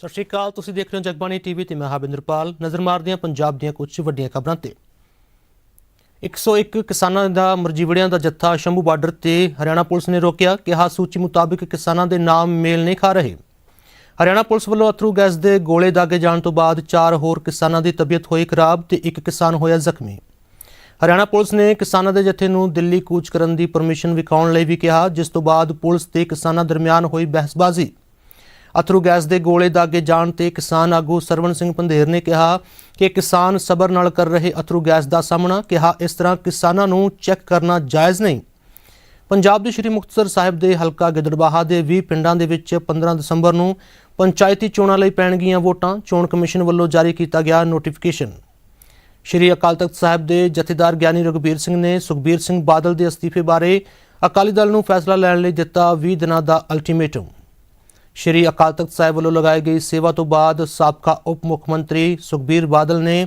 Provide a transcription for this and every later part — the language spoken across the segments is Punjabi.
ਸਤਿ ਸ਼੍ਰੀ ਅਕਾਲ, ਤੁਸੀਂ ਦੇਖ ਰਹੇ ਹੋ ਜਗਬਾਣੀ ਟੀਵੀ ਤੇ ਮੈਂ ਹਾਬਿੰਦਰਪਾਲ ਨਜ਼ਰ ਮਾਰਦੇ ਹਾਂ ਪੰਜਾਬ ਦੀਆਂ ਕੁਝ ਵੱਡੀਆਂ ਖਬਰਾਂ ਤੇ। 101 ਕਿਸਾਨਾਂ ਦਾ ਮਰਜੀਵੜਿਆਂ ਦਾ ਜੱਥਾ ਸ਼ੰਭੂ ਬਾਰਡਰ ਤੇ ਹਰਿਆਣਾ ਪੁਲਿਸ ਨੇ ਰੋਕਿਆ। ਕਿਹਾ ਸੂਚੀ ਮੁਤਾਬਿਕ ਕਿਸਾਨਾਂ ਦੇ ਨਾਮ ਮੇਲ ਨਹੀਂ ਖਾ ਰਹੇ। ਹਰਿਆਣਾ ਪੁਲਿਸ ਵੱਲੋਂ ਅਥਰੂ ਗੈਸ ਦੇ ਗੋਲੇ ਦਾਗੇ ਜਾਣ ਤੋਂ ਬਾਅਦ ਚਾਰ ਹੋਰ ਕਿਸਾਨਾਂ ਦੀ ਤਬੀਅਤ ਹੋਈ ਖਰਾਬ ਤੇ ਇੱਕ ਕਿਸਾਨ ਹੋਇਆ ਜ਼ਖਮੀ। ਹਰਿਆਣਾ ਪੁਲਿਸ ਨੇ ਕਿਸਾਨਾਂ ਦੇ ਜਥੇ ਨੂੰ ਦਿੱਲੀ ਕੂਚ ਕਰਨ ਦੀ ਪਰਮਿਸ਼ਨ ਵਿਖਾਉਣ ਲਈ ਵੀ ਕਿਹਾ, ਜਿਸ ਤੋਂ ਬਾਅਦ ਪੁਲਿਸ ਤੇ ਕਿਸਾਨਾਂ ਦਰਮਿਆਨ ਹੋਈ ਬਹਿਸਬਾਜ਼ੀ। ਅਥਰੂ ਗੈਸ ਦੇ ਗੋਲੇ ਦਾਗੇ ਜਾਣ ਤੇ ਕਿਸਾਨ ਆਗੂ ਸਰਵਣ ਸਿੰਘ ਪੰਧੇਰ ਨੇ ਕਿਹਾ ਕਿ ਕਿਸਾਨ ਸਬਰ ਨਾਲ ਕਰ ਰਹੇ ਅਥਰੂ ਗੈਸ ਦਾ ਸਾਹਮਣਾ, ਕਿਹਾ ਇਸ ਤਰ੍ਹਾਂ ਕਿਸਾਨਾਂ ਨੂੰ ਚੈੱਕ ਕਰਨਾ ਜਾਇਜ਼ ਨਹੀਂ। ਪੰਜਾਬ ਦੇ ਸ਼੍ਰੀ ਮੁਕਤਸਰ ਸਾਹਿਬ ਦੇ ਹਲਕਾ ਗਿੱਦੜਬਾਹਾ ਦੇ 20 ਪਿੰਡਾਂ ਦੇ ਵਿੱਚ 15 ਦਸੰਬਰ ਨੂੰ ਪੰਚਾਇਤੀ ਚੋਣਾਂ ਲਈ ਪੈਣਗੀਆਂ ਵੋਟਾਂ, ਚੋਣ ਕਮਿਸ਼ਨ ਵੱਲੋਂ ਜਾਰੀ ਕੀਤਾ ਗਿਆ ਨੋਟੀਫਿਕੇਸ਼ਨ। ਸ਼੍ਰੀ ਅਕਾਲ ਤਖਤ ਸਾਹਿਬ ਦੇ ਜਥੇਦਾਰ ਗਿਆਨੀ ਰਘਬੀਰ ਸਿੰਘ ਨੇ ਸੁਖਬੀਰ ਸਿੰਘ ਬਾਦਲ ਦੇ ਅਸਤੀਫੇ ਬਾਰੇ ਅਕਾਲੀ ਦਲ ਨੂੰ ਫੈਸਲਾ ਲੈਣ ਲਈ ਦਿੱਤਾ 20 ਦਿਨਾਂ ਦਾ ਅਲਟੀਮੇਟਮ ਸ਼੍ਰੀ ਅਕਾਲ ਤਖਤ ਸਾਹਿਬ ਵੱਲੋਂ ਲਗਾਈ ਗਈ ਸੇਵਾ ਤੋਂ ਬਾਅਦ ਸਾਬਕਾ ਉਪ ਮੁੱਖ ਮੰਤਰੀ ਸੁਖਬੀਰ ਬਾਦਲ ਨੇ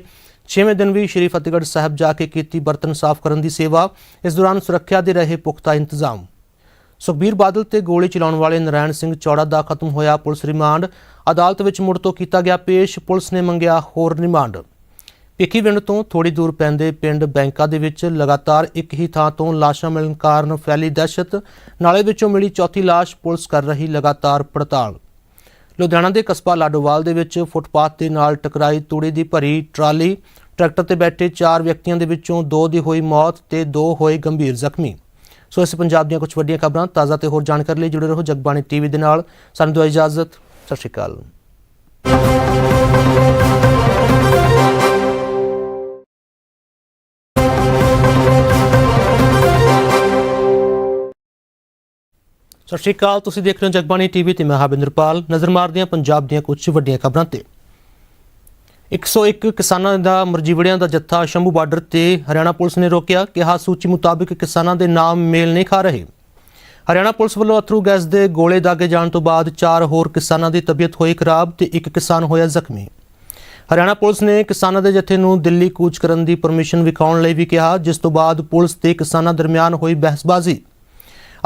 6ਵੇਂ ਦਿਨ ਵੀ ਸ਼੍ਰੀ ਫਤਿਹਗੜ੍ਹ ਸਾਹਿਬ ਜਾ ਕੇ ਕੀਤੀ ਬਰਤਨ ਸਾਫ਼ ਕਰਨ ਦੀ ਸੇਵਾ। ਇਸ ਦੌਰਾਨ ਸੁਰੱਖਿਆ ਦੇ ਰਹੇ ਪੁਖਤਾ ਇੰਤਜ਼ਾਮ। ਸੁਖਬੀਰ ਬਾਦਲ ਤੇ ਗੋਲੀ ਚਲਾਉਣ ਵਾਲੇ ਨਰਾਇਣ ਸਿੰਘ ਚੌੜਾ ਦਾ ਖਤਮ ਹੋਇਆ ਪੁਲਿਸ ਰਿਮਾਂਡ। ਅਦਾਲਤ ਵਿੱਚ ਮੁੜ ਤੋਂ ਕੀਤਾ ਗਿਆ ਪੇਸ਼। ਪੁਲਿਸ ਨੇ ਮੰਗਿਆ ਹੋਰ ਰਿਮਾਂਡ। ਭਿੱਖੀਵਿੰਡ ਤੋਂ ਥੋੜੀ ਦੂਰ ਪੈਂਦੇ ਪਿੰਡ ਬੈਂਕਾ ਦੇ ਵਿੱਚ ਲਗਾਤਾਰ ਇੱਕ ਹੀ ਥਾਂ ਤੋਂ ਲਾਸ਼ਾਂ ਮਿਲਣ ਕਾਰਨ ਫੈਲੀ ਦਹਿਸ਼ਤ। ਨਾਲੇ ਵਿੱਚੋਂ ਮਿਲੀ ਚੌਥੀ ਲਾਸ਼ ਪੁਲਿਸ ਕਰ ਰਹੀ ਲਗਾਤਾਰ ਪੜਤਾਲ। ਲੁਧਿਆਣਾ ਦੇ ਕਸਬਾ ਲਾਡੋਵਾਲ ਦੇ ਵਿੱਚ ਫੁੱਟਪਾਥ ਦੇ ਨਾਲ ਟਕਰਾਈ ਤੂੜੀ ਦੀ ਭਰੀ ਟਰਾਲੀ, ਟਰੈਕਟਰ ਤੇ ਬੈਠੇ ਚਾਰ ਵਿਅਕਤੀਆਂ ਦੇ ਵਿੱਚੋਂ ਦੋ ਦੀ ਹੋਈ ਮੌਤ ਤੇ ਦੋ ਹੋਏ ਗੰਭੀਰ ਜ਼ਖਮੀ। ਸੋ ਇਸ ਪੰਜਾਬ ਦੀਆਂ ਕੁਝ ਵੱਡੀਆਂ ਖਬਰਾਂ ਤਾਜ਼ਾ ਤੇ ਹੋਰ ਜਾਣਕਾਰੀ ਲਈ ਜੁੜੇ ਰਹੋ ਜਗਬਾਣੀ ਟੀਵੀ ਦੇ ਨਾਲ। ਸਾਨੂੰ ਦਿਓ ਇਜਾਜ਼ਤ। ਸਤਿ ਸ਼੍ਰੀ ਅਕਾਲ। ਸਤਿ ਸ਼੍ਰੀ ਅਕਾਲ, ਤੁਸੀਂ ਦੇਖ ਰਹੇ ਹੋ ਜਗਬਾਣੀ ਟੀਵੀ ਤੇ ਮੈਂ ਹਾਬਿੰਦਰਪਾਲ ਨਜ਼ਰ ਮਾਰਦੇ ਹਾਂ ਪੰਜਾਬ ਦੀਆਂ ਕੁਝ ਵੱਡੀਆਂ ਖਬਰਾਂ ਤੇ। 101 ਕਿਸਾਨਾਂ ਦਾ, ਮਰਜੀਵੜਿਆਂ ਦਾ ਜੱਥਾ ਸ਼ੰਭੂ ਬਾਰਡਰ ਤੇ ਹਰਿਆਣਾ ਪੁਲਿਸ ਨੇ ਰੋਕਿਆ। ਕਿਹਾ ਸੂਚੀ ਮੁਤਾਬਿਕ ਕਿਸਾਨਾਂ ਦੇ ਨਾਮ ਮੇਲ ਨਹੀਂ ਖਾ ਰਹੇ। ਹਰਿਆਣਾ ਪੁਲਿਸ ਵੱਲੋਂ ਅਥਰੂ ਗੈਸ ਦੇ ਗੋਲੇ ਦਾਗੇ ਜਾਣ ਤੋਂ ਬਾਅਦ ਚਾਰ ਹੋਰ ਕਿਸਾਨਾਂ ਦੀ ਤਬੀਅਤ ਹੋਈ ਖਰਾਬ ਤੇ ਇੱਕ ਕਿਸਾਨ ਹੋਇਆ ਜ਼ਖਮੀ। ਹਰਿਆਣਾ ਪੁਲਿਸ ਨੇ ਕਿਸਾਨਾਂ ਦੇ ਜਥੇ ਨੂੰ ਦਿੱਲੀ ਕੂਚ ਕਰਨ ਦੀ ਪਰਮਿਸ਼ਨ ਵਿਖਾਉਣ ਲਈ ਵੀ ਕਿਹਾ, ਜਿਸ ਤੋਂ ਬਾਅਦ ਪੁਲਿਸ ਤੇ ਕਿਸਾਨਾਂ ਦਰਮਿਆਨ ਹੋਈ ਬਹਿਸਬਾਜ਼ੀ।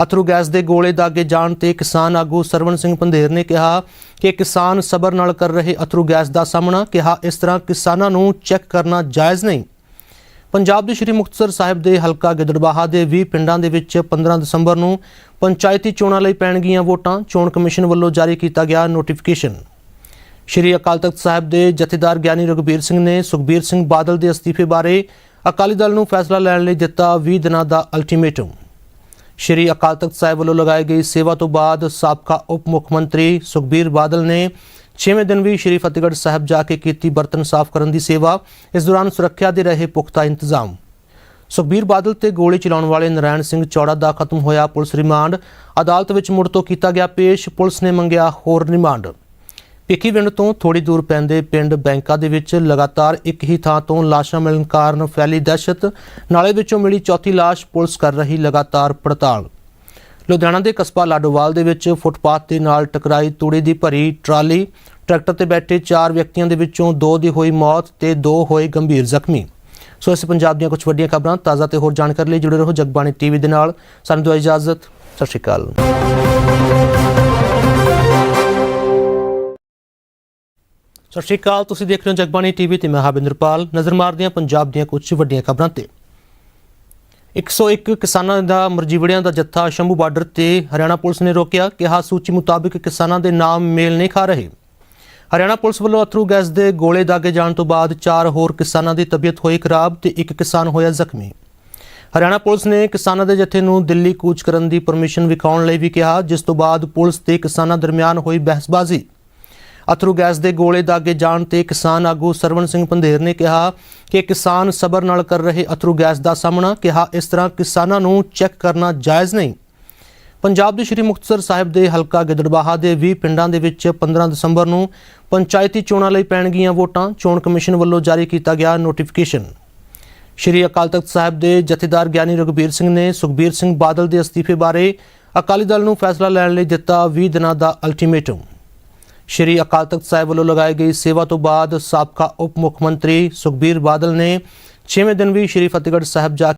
ਅਥਰੂ ਗੈਸ ਦੇ ਗੋਲੇ ਦਾਗੇ ਜਾਣ ਤੇ ਕਿਸਾਨ ਆਗੂ ਸਰਵਣ ਸਿੰਘ ਪੰਧੇਰ ਨੇ ਕਿਹਾ ਕਿ ਕਿਸਾਨ ਸਬਰ ਨਾਲ ਕਰ ਰਹੇ ਅਥਰੂ ਗੈਸ ਦਾ ਸਾਹਮਣਾ, ਕਿਹਾ ਇਸ ਤਰ੍ਹਾਂ ਕਿਸਾਨਾਂ ਨੂੰ ਚੈੱਕ ਕਰਨਾ ਜਾਇਜ਼ ਨਹੀਂ। ਪੰਜਾਬ ਦੇ ਸ਼੍ਰੀ ਮੁਕਤਸਰ ਸਾਹਿਬ ਦੇ ਹਲਕਾ ਗਿੱਦੜਬਾਹਾ ਦੇ 20 ਪਿੰਡਾਂ ਦੇ ਵਿੱਚ 15 ਦਸੰਬਰ ਨੂੰ ਪੰਚਾਇਤੀ ਚੋਣਾਂ ਲਈ ਪੈਣਗੀਆਂ ਵੋਟਾਂ, ਚੋਣ ਕਮਿਸ਼ਨ ਵੱਲੋਂ ਜਾਰੀ ਕੀਤਾ ਗਿਆ ਨੋਟੀਫਿਕੇਸ਼ਨ। ਸ਼੍ਰੀ ਅਕਾਲ ਤਖਤ ਸਾਹਿਬ ਦੇ ਜਥੇਦਾਰ ਗਿਆਨੀ ਰਘਬੀਰ ਸਿੰਘ ਨੇ ਸੁਖਬੀਰ ਸਿੰਘ ਬਾਦਲ ਦੇ ਅਸਤੀਫੇ ਬਾਰੇ ਅਕਾਲੀ ਦਲ ਨੂੰ ਫੈਸਲਾ ਲੈਣ ਲਈ ਦਿੱਤਾ 20 ਦਿਨਾਂ ਦਾ ਅਲਟੀਮੇਟਮ ਸ਼੍ਰੀ ਅਕਾਲ ਤਖਤ ਸਾਹਿਬ ਵੱਲੋਂ ਲਗਾਈ ਗਈ ਸੇਵਾ ਤੋਂ ਬਾਅਦ ਸਾਬਕਾ ਉਪ ਮੁੱਖ ਮੰਤਰੀ ਸੁਖਬੀਰ ਬਾਦਲ ਨੇ 6ਵੇਂ ਦਿਨ ਵੀ ਸ਼੍ਰੀ ਫਤਿਹਗੜ੍ਹ ਸਾਹਿਬ ਜਾ ਕੇ ਕੀਤੀ ਬਰਤਨ ਸਾਫ਼ ਕਰਨ ਦੀ ਸੇਵਾ। ਇਸ ਦੌਰਾਨ ਸੁਰੱਖਿਆ ਦੇ ਰਹੇ ਪੁਖਤਾ ਇੰਤਜ਼ਾਮ। ਸੁਖਬੀਰ ਬਾਦਲ ਤੇ ਗੋਲੀ ਚਲਾਉਣ ਵਾਲੇ ਨਰਾਇਣ ਸਿੰਘ ਚੌੜਾ ਦਾ ਖਤਮ ਹੋਇਆ ਪੁਲਿਸ ਰਿਮਾਂਡ। ਅਦਾਲਤ ਵਿੱਚ ਮੁੜ ਤੋਂ ਕੀਤਾ ਗਿਆ ਪੇਸ਼। ਪੁਲਿਸ ਨੇ ਮੰਗਿਆ ਹੋਰ ਰਿਮਾਂਡ। ਭਿੱਖੀਵਿੰਡ ਤੋਂ ਥੋੜੀ ਦੂਰ ਪੈਂਦੇ ਪਿੰਡ ਬੈਂਕਾ ਦੇ ਵਿੱਚ ਲਗਾਤਾਰ ਇੱਕ ਹੀ ਥਾਂ ਤੋਂ ਲਾਸ਼ਾਂ ਮਿਲਣ ਕਾਰਨ ਫੈਲੀ ਦਹਿਸ਼ਤ। ਨਾਲੇ ਵਿੱਚੋਂ ਮਿਲੀ ਚੌਥੀ ਲਾਸ਼ ਪੁਲਿਸ ਕਰ ਰਹੀ ਲਗਾਤਾਰ ਪੜਤਾਲ। ਲੁਧਿਆਣਾ ਦੇ ਕਸਬਾ ਲਾਡੋਵਾਲ ਦੇ ਵਿੱਚ ਫੁੱਟਪਾਥ ਦੇ ਨਾਲ ਟਕਰਾਈ ਤੂੜੀ ਦੀ ਭਰੀ ਟਰਾਲੀ, ਟਰੈਕਟਰ ਤੇ ਬੈਠੇ ਚਾਰ ਵਿਅਕਤੀਆਂ ਦੇ ਵਿੱਚੋਂ ਦੋ ਦੀ ਹੋਈ ਮੌਤ ਤੇ ਦੋ ਹੋਏ ਗੰਭੀਰ ਜ਼ਖਮੀ। ਸੋ ਇਸ ਪੰਜਾਬ ਦੀਆਂ ਕੁਝ ਵੱਡੀਆਂ ਖਬਰਾਂ, ਤਾਜ਼ਾ ਤੇ ਹੋਰ ਜਾਣਕਾਰੀ ਲਈ ਜੁੜੇ ਰਹੋ ਜਗਬਾਣੀ ਟੀਵੀ ਦੇ ਨਾਲ। ਸਾਨੂੰ ਦਿਓ ਇਜਾਜ਼ਤ। ਸਤਿ ਸ਼੍ਰੀ ਅਕਾਲ। ਸਤਿ ਸ਼੍ਰੀ ਅਕਾਲ, ਤੁਸੀਂ ਦੇਖ ਰਹੇ ਹੋ ਜਗਬਾਣੀ ਟੀਵੀ ਤੇ ਮੈਂ ਹਾਬਿੰਦਰਪਾਲ ਨਜ਼ਰ ਮਾਰਦੇ ਹਾਂ ਪੰਜਾਬ ਦੀਆਂ ਕੁਝ ਵੱਡੀਆਂ ਖਬਰਾਂ ਤੇ। 101 ਕਿਸਾਨਾਂ ਦਾ ਮਰਜੀਵੜਿਆਂ ਦਾ ਜੱਥਾ ਸ਼ੰਭੂ ਬਾਰਡਰ ਤੇ ਹਰਿਆਣਾ ਪੁਲਿਸ ਨੇ ਰੋਕਿਆ। ਕਿਹਾ ਸੂਚੀ ਮੁਤਾਬਿਕ ਕਿਸਾਨਾਂ ਦੇ ਨਾਮ ਮੇਲ ਨਹੀਂ ਖਾ ਰਹੇ। ਹਰਿਆਣਾ ਪੁਲਿਸ ਵੱਲੋਂ ਅਥਰੂ ਗੈਸ ਦੇ ਗੋਲੇ ਦਾਗੇ ਜਾਣ ਤੋਂ ਬਾਅਦ ਚਾਰ ਹੋਰ ਕਿਸਾਨਾਂ ਦੀ ਤਬੀਅਤ ਹੋਈ ਖਰਾਬ ਤੇ ਇੱਕ ਕਿਸਾਨ ਹੋਇਆ ਜ਼ਖਮੀ। ਹਰਿਆਣਾ ਪੁਲਿਸ ਨੇ ਕਿਸਾਨਾਂ ਦੇ ਜਥੇ ਨੂੰ ਦਿੱਲੀ ਕੂਚ ਕਰਨ ਦੀ ਪਰਮਿਸ਼ਨ ਵਿਖਾਉਣ ਲਈ ਵੀ ਕਿਹਾ, ਜਿਸ ਤੋਂ ਬਾਅਦ ਪੁਲਿਸ ਤੇ ਕਿਸਾਨਾਂ ਦਰਮਿਆਨ ਹੋਈ ਬਹਿਸਬਾਜ਼ੀ। ਅਥਰੂ ਗੈਸ ਦੇ ਗੋਲੇ ਦਾਗੇ ਜਾਣ ਤੇ ਕਿਸਾਨ ਆਗੂ ਸਰਵਣ ਸਿੰਘ ਪੰਧੇਰ ਨੇ ਕਿਹਾ ਕਿ ਕਿਸਾਨ ਸਬਰ ਨਾਲ ਕਰ ਰਹੇ ਅਥਰੂ ਗੈਸ ਦਾ ਸਾਹਮਣਾ, ਕਿਹਾ ਇਸ ਤਰ੍ਹਾਂ ਕਿਸਾਨਾਂ ਨੂੰ ਚੈੱਕ ਕਰਨਾ ਜਾਇਜ਼ ਨਹੀਂ। ਪੰਜਾਬ ਦੇ ਸ਼੍ਰੀ ਮੁਕਤਸਰ ਸਾਹਿਬ ਦੇ ਹਲਕਾ ਗਿੱਦੜਬਾਹਾ ਦੇ 20 ਪਿੰਡਾਂ ਦੇ ਵਿੱਚ 15 ਦਸੰਬਰ ਨੂੰ ਪੰਚਾਇਤੀ ਚੋਣਾਂ ਲਈ ਪੈਣਗੀਆਂ ਵੋਟਾਂ, ਚੋਣ ਕਮਿਸ਼ਨ ਵੱਲੋਂ ਜਾਰੀ ਕੀਤਾ ਗਿਆ ਨੋਟੀਫਿਕੇਸ਼ਨ। ਸ਼੍ਰੀ ਅਕਾਲ ਤਖਤ ਸਾਹਿਬ ਦੇ ਜਥੇਦਾਰ ਗਿਆਨੀ ਰਘਬੀਰ ਸਿੰਘ ਨੇ ਸੁਖਬੀਰ ਸਿੰਘ ਬਾਦਲ ਦੇ ਅਸਤੀਫੇ ਬਾਰੇ ਅਕਾਲੀ ਦਲ ਨੂੰ ਫੈਸਲਾ ਲੈਣ ਲਈ ਦਿੱਤਾ 20 ਦਿਨਾਂ ਦਾ ਅਲਟੀਮੇਟਮ ਸ਼੍ਰੀ ਅਕਾਲ ਤਖਤ ਸਾਹਿਬ ਵੱਲੋਂ ਲਗਾਈ ਗਈ ਸੇਵਾ ਤੋਂ ਬਾਅਦ ਸਾਬਕਾ ਉਪ ਮੁੱਖ ਮੰਤਰੀ ਸੁਖਬੀਰ ਬਾਦਲ ਨੇ 6ਵੇਂ ਦਿਨ ਵੀ ਸ਼੍ਰੀ ਫਤਿਹਗੜ੍ਹ ਸਾਹਿਬ ਜਾ